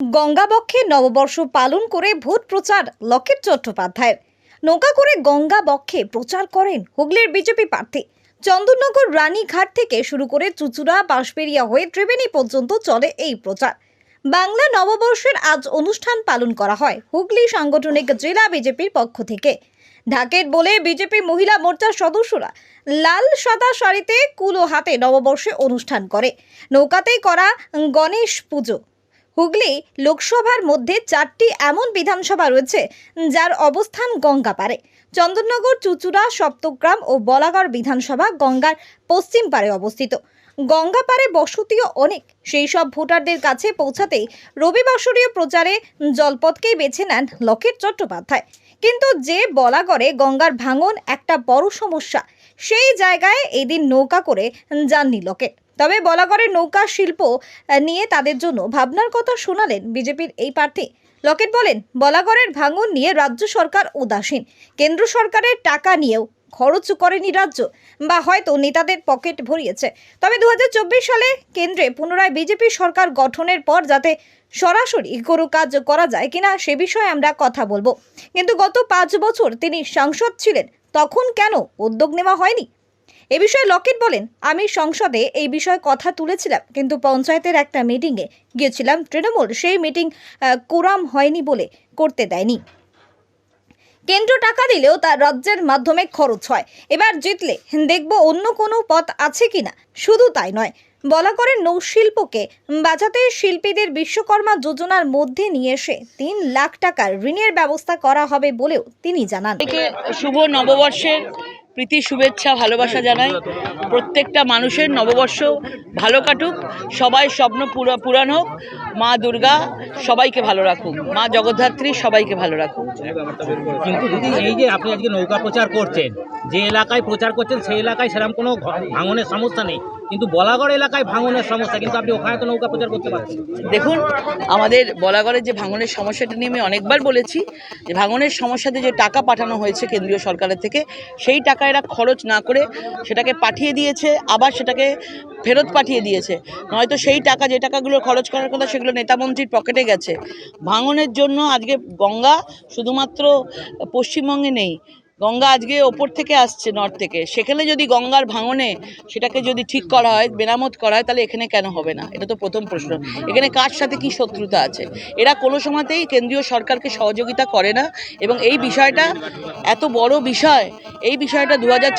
গঙ্গাবক্ষে নববর্ষ পালন করে ভোট প্রচার লকেট চট্টোপাধ্যায়ের নৌকা করে গঙ্গা বক্ষে প্রচার করেন হুগলির বিজেপি প্রার্থী। চন্দননগর রানীঘাট থেকে শুরু করে চুচুড়া বাঁশবেরিয়া হয়ে ত্রিবেণী পর্যন্ত চলে এই প্রচার। বাংলা নববর্ষের আজ অনুষ্ঠান পালন করা হয় হুগলি সাংগঠনিক জেলা বিজেপির পক্ষ থেকে। ঢাকের বলে বিজেপি মহিলা মোর্চার সদস্যরা লাল সাদা শাড়িতে কুলো হাতে নববর্ষে অনুষ্ঠান করে। নৌকাতেই করা গণেশ পুজো। হুগলি লোকসভার মধ্যে চারটি এমন বিধানসভা রয়েছে যার অবস্থান গঙ্গা পারে চন্দননগর, চুচুড়া, সপ্তগ্রাম ও বলাগড় বিধানসভা গঙ্গার পশ্চিম পারে অবস্থিত। গঙ্গা পারে বসতিও অনেক। সেই সব ভোটারদের কাছে পৌঁছাতেই রবিবাসরীয় প্রচারে জলপথকেই বেছে নেন লকেট চট্টোপাধ্যায়। কিন্তু যে বলাগড়ে গঙ্গার ভাঙন একটা বড় সমস্যা, সেই জায়গায় এদিন নৌকা করে যাননি লকেট। তবে বলাগড়ের নৌকা শিল্প নিয়ে তাদের জন্য ভাবনার কথা শোনালেন বিজেপির এই প্রার্থী। লকেট বলেন, বলাগড়ের ভাঙন নিয়ে রাজ্য সরকার উদাসীন। কেন্দ্র সরকারের টাকা নিয়েও খরচ করেনি রাজ্য বা হয়তো নেতাদের পকেট ভরিয়েছে। তবে দু হাজার চব্বিশ সালে কেন্দ্রে পুনরায় বিজেপি সরকার গঠনের পর যাতে সরাসরি কোনো কাজ করা যায় কিনা সে বিষয়ে আমরা কথা বলব। কিন্তু গত পাঁচ বছর তিনি সাংসদ ছিলেন, তখন কেন উদ্যোগ নেওয়া হয়নি? এ বিষয়ে লকেট বলেন, আমি সংসদে এই বিষয়ে কথা তুলেছিলাম, কিন্তু পঞ্চায়েতের একটা মিটিংয়ে গিয়েছিলাম, তৃণমূল সেই মিটিং কোরাম হয়নি বলে করতে দেয়নি। কেন্দ্র টাকা দিলেও তা রাজ্যের মাধ্যমে খরচ হয়। এবার জিতলে দেখব অন্য কোনো পথ আছে কিনা। শুধু তাই নয়, বলা করে নৌশিল্পকে বাঁচাতে শিল্পীদের বিশ্বকর্মা যোজনার মধ্যে নিয়ে এসে তিন লাখ টাকার ঋণের ব্যবস্থা করা হবে বলেও তিনি জানান। শুভ নববর্ষের প্রীতি, শুভেচ্ছা, ভালোবাসা জানাই। প্রত্যেকটা মানুষের নববর্ষ ভালো কাটুক, সবাই স্বপ্ন পুরাণ হোক। মা দুর্গা সবাইকে ভালো রাখুক, মা জগদ্ধাত্রী সবাইকে ভালো রাখুক। কিন্তু এই যে আপনি আজকে নৌকা প্রচার করছেন, যে এলাকায় প্রচার করছেন, সেই এলাকায় সেরকম কোনো ভাঙনের সমস্যা নেই। কিন্তু বলাগড় এলাকায় ভাঙনের সমস্যা, কিন্তু আপনি ওখানে তো নৌকা প্রচার করতে পারছেন। দেখুন, আমাদের বলাগড়ের যে ভাঙনের সমস্যাটা নিয়ে আমি অনেকবার বলেছি, যে ভাঙনের সমস্যাতে যে টাকা পাঠানো হয়েছে কেন্দ্রীয় সরকারের থেকে, সেই টাকা এরা খরচ না করে সেটাকে পাঠিয়ে দিয়েছে, আবার সেটাকে ফেরত পাঠিয়ে দিয়েছে। নয়তো সেই টাকা, যে টাকাগুলো খরচ করার কথা, সেগুলো নেতামন্ত্রীর পকেটে গেছে। ভাঙনের জন্য আজকে গঙ্গা শুধুমাত্র পশ্চিমবঙ্গে নেই গঙ্গা আজকে ওপর থেকে আসছে নর্থ থেকে। সেখানে যদি গঙ্গার ভাঙনে সেটাকে যদি ঠিক করা হয়, মেরামত করা হয়, তাহলে এখানে কেন হবে না? এটা তো প্রথম প্রশ্ন। এখানে কার সাথে কি শত্রুতা আছে? এরা কোনো সময়তেই কেন্দ্রীয় সরকারকে সহযোগিতা করে না এবং এই বিষয়টা এত বড় বিষয়, এই বিষয়টা দু হাজার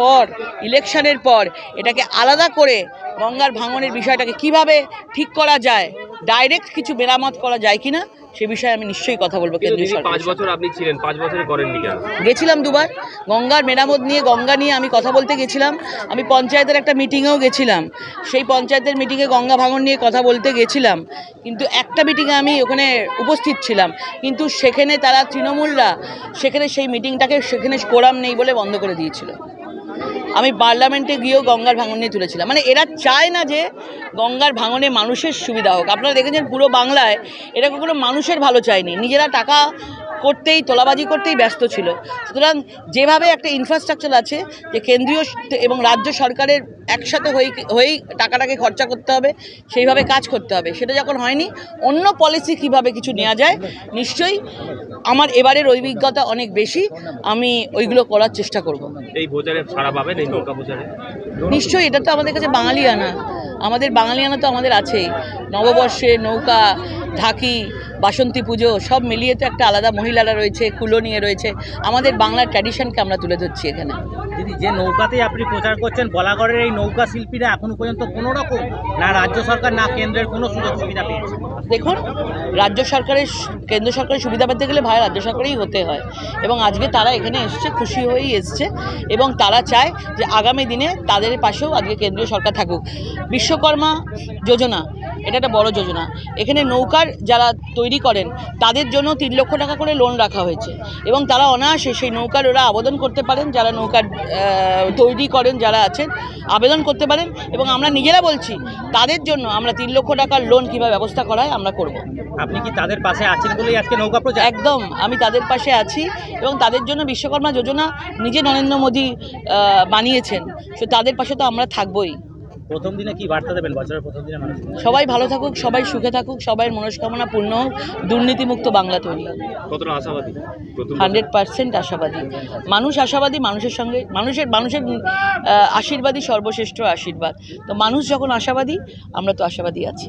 পর, ইলেকশনের পর, এটাকে আলাদা করে গঙ্গার ভাঙনের বিষয়টাকে কীভাবে ঠিক করা যায় ডাইরেক্ট কিছু মেরামত করা যায় কিনা সে বিষয়ে আমি নিশ্চয়ই কথা বলব কেন্দ্রীয় দিদি পাঁচ বছর আপনি ছিলেন পাঁচ বছরে করেননি কেন? গেছিলাম দুবার। গঙ্গার মেরামত নিয়ে গঙ্গা নিয়ে আমি কথা বলতে গেছিলাম। আমি পঞ্চায়েতের একটা মিটিংয়েও গেছিলাম। সেই পঞ্চায়েতের মিটিংয়ে গঙ্গা ভাঙন নিয়ে কথা বলতে গেছিলাম। কিন্তু একটা মিটিংয়ে আমি ওখানে উপস্থিত ছিলাম। কিন্তু সেখানে তারা তৃণমূলরা সেখানে সেই মিটিংটাকে সেখানে কোরাম নেই বলে বন্ধ করে দিয়েছিল। আমি পার্লামেন্টে গিয়েও গঙ্গার ভাঙন নিয়ে তুলেছিলাম। মানে এরা চায় না যে গঙ্গার ভাঙনে মানুষের সুবিধা হোক। আপনারা দেখেছেন পুরো বাংলায় এরা কখনো মানুষের ভালো চায়নি। নিজেরা টাকা করতেই তোলাবাজি করতেই ব্যস্ত ছিল। সুতরাং যেভাবে একটা ইনফ্রাস্ট্রাকচার আছে যে কেন্দ্রীয় এবং রাজ্য সরকারের একসাথে হয়ে হয়েই টাকাটাকে খরচা করতে হবে সেইভাবে কাজ করতে হবে। সেটা যখন হয়নি অন্য পলিসি কীভাবে কিছু নেওয়া যায় নিশ্চয়ই আমার এবারের অভিজ্ঞতা অনেক বেশি। আমি ওইগুলো করার চেষ্টা করব। এই প্রচারে পাবেন এই নিশ্চয়ই এটা তো আমাদের কাছে বাঙালিয়ানা। আমাদের বাঙালিয়ানা তো আমাদের আছেই। নববর্ষে নৌকা, ঢাকি, বাসন্তী পুজো সব মিলিয়ে তো একটা আলাদা মহিলারা রয়েছে, কুলো নিয়ে রয়েছে। আমাদের বাংলার ট্র্যাডিশনকে আমরা তুলে ধরছি এখানে। যে নৌকাতেই আপনি প্রচার করছেন, বলাগড়ের এই নৌকা শিল্পীরা এখনও পর্যন্ত কোনো রকম না রাজ্য সরকার, না কেন্দ্রের কোনো সুযোগ সুবিধা পেয়েছে? দেখুন, রাজ্য সরকারের কেন্দ্র সরকারের সুবিধা পেতে গেলে ভাই রাজ্য সরকারেই হতে হয়। এবং আজকে তারা এখানে এসছে, খুশি হয়েই এসছে এবং তারা চায় যে আগামী দিনে তাদের পাশেও আজকে কেন্দ্রীয় সরকার থাকুক। বিশ্বকর্মা যোজনা এটা একটা বড় যোজনা। এখানে নৌকার যারা তৈরি করেন তাদের জন্য তিন লক্ষ টাকা করে লোন রাখা হয়েছে। এবং তারা অনায়াসে সেই নৌকার ওরা আবেদন করতে পারেন যারা নৌকার তৈরি করেন যারা আছেন আবেদন করতে পারেন। এবং আমরা নিজেরা বলছি তাদের জন্য আমরা তিন লক্ষ টাকার লোন কীভাবে ব্যবস্থা করা হয় আমরা করব। আপনি কি তাদের পাশে আছেন বলেই আজকে নৌকা প্রচার একদম আমি তাদের পাশে আছি এবং তাদের জন্য বিশ্বকর্মা যোজনা নিজে নরেন্দ্র মোদী বানিয়েছেন। সো তাদের পাশে তো আমরা থাকবোই। প্রথম দিনে কি বার্তা দেবেন? বছরের প্রথম দিনে মানুষ সবাই ভালো থাকুক সবাই সুখে থাকুক সবাই মনস্কামনা পূর্ণ হোক দুর্নীতিমুক্ত বাংলা তৈরি কতটা আশাবাদী? হান্ড্রেড পার্সেন্ট আশাবাদী। মানুষ আশাবাদী মানুষের সঙ্গে মানুষের মানুষের আশীর্বাদই সর্বশ্রেষ্ঠ আশীর্বাদ। তো মানুষ যখন আশাবাদী আমরা তো আশাবাদী আছি।